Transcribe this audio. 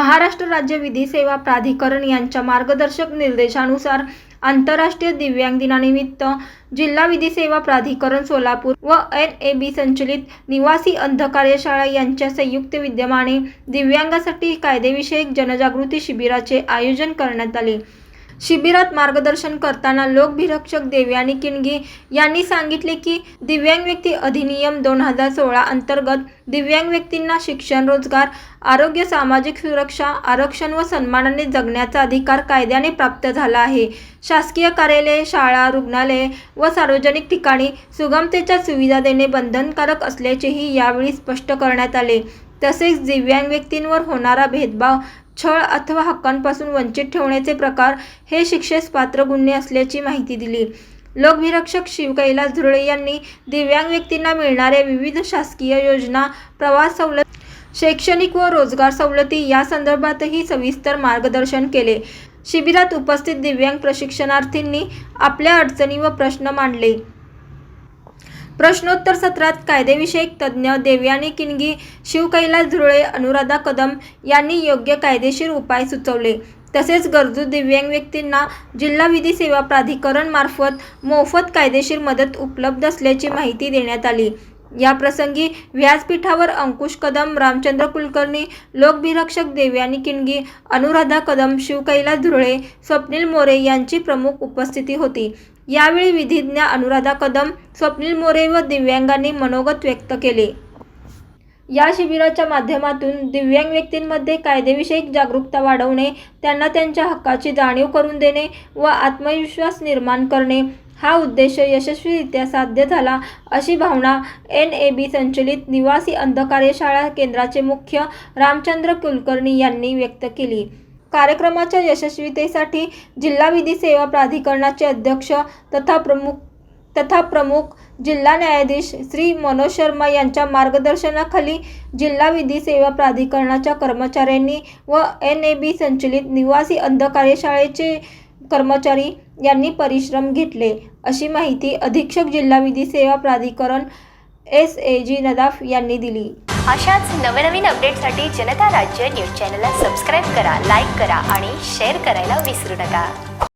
महाराष्ट्र राज्य विधी सेवा प्राधिकरण यांच्या मार्गदर्शक निर्देशानुसार आंतरराष्ट्रीय दिव्यांग दिनानिमित्त जिल्हा विधी सेवा प्राधिकरण सोलापूर व एन ए बी संचलित निवासी अंध कार्यशाळा यांच्या संयुक्त विद्यमाने दिव्यांगासाठी कायदेविषयक जनजागृती शिबिराचे आयोजन करण्यात आले. शिबिरात मार्गदर्शन करताना लोकभिरक्षक देवयानी किणगी यांनी सांगितले की दिव्यांग व्यक्ती अधिनियम दोन हजार सोळा अंतर्गत दिव्यांग व्यक्तींना शिक्षण रोजगार आरोग्य सामाजिक सुरक्षा आरक्षण व सन्मानाने जगण्याचा अधिकार कायद्याने प्राप्त झाला आहे. शासकीय कार्यालये शाळा रुग्णालये व सार्वजनिक ठिकाणी सुगमतेच्या सुविधा देणे बंधनकारक असल्याचेही यावेळी स्पष्ट करण्यात आले. तसेच दिव्यांग व्यक्तींवर होणारा भेदभाव छळ अथवा हक्कांपासून वंचित ठेवण्याचे प्रकार हे शिक्षेस पात्र गुन्हे असल्याची माहिती दिली. लोकभिरक्षक शिवकैलास धुळे यांनी दिव्यांग व्यक्तींना मिळणाऱ्या विविध शासकीय योजना प्रवास सवलत शैक्षणिक व रोजगार सवलती या संदर्भातही सविस्तर मार्गदर्शन केले. शिबिरात उपस्थित दिव्यांग प्रशिक्षणार्थींनी आपल्या अडचणी व प्रश्न मांडले. प्रश्नोत्तर सत्रात कायदेविषयक तज्ज्ञ देवयानी किणगी शिवकैलास धुळे अनुराधा कदम यांनी योग्य कायदेशीर उपाय सुचवले. तसेच गरजू दिव्यांग व्यक्तींना जिल्हा विधी सेवा प्राधिकरण मार्फत मोफत कायदेशीर मदत उपलब्ध असल्याची माहिती देण्यात आली. या प्रसंगी व्यासपीठावर अंकुश कदम रामचंद्र कुलकर्णी लोकभिरक्षक देवयानी किणगी अनुराधा कदम शिवकैला धुळे स्वप्नील मोरे यांची प्रमुख उपस्थिती होती. यावेळी विधिज्ञ अनुराधा कदम स्वप्नील मोरे व दिव्यांगांनी मनोगत व्यक्त केले. या शिबिराच्या माध्यमातून दिव्यांग व्यक्तींमध्ये कायदेविषयक जागरूकता वाढवणे त्यांना त्यांच्या हक्काची जाणीव करून देणे व आत्मविश्वास निर्माण करणे हा उद्देश यशस्वीरित्या साध्य झाला अशी भावना एन ए बी संचलित निवासी अंधकार्यशाळा केंद्राचे मुख्य रामचंद्र कुलकर्णी यांनी व्यक्त केली. कार्यक्रमाच्या यशस्वीतेसाठी जिल्हा विधी सेवा प्राधिकरणाचे अध्यक्ष तथा प्रमुख तथा प्रमुख जिल्हा न्यायाधीश श्री मनोज शर्मा यांच्या मार्गदर्शनाखाली जिल्हा विधी सेवा प्राधिकरणाच्या कर्मचाऱ्यांनी व एन ए बी संचलित निवासी अंध कार्यशाळेचे कर्मचारी यांनी परिश्रम घेतले. अशी माहिती अधीक्षक जिल्हा विधी सेवा प्राधिकरण एस ए जी नदाफ यांनी दिली. अशाच नवनवीन अपडेटसाठी जनता राज्य न्यूज चॅनलला सबस्क्राईब करा लाईक करा आणि शेअर करायला विसरू नका.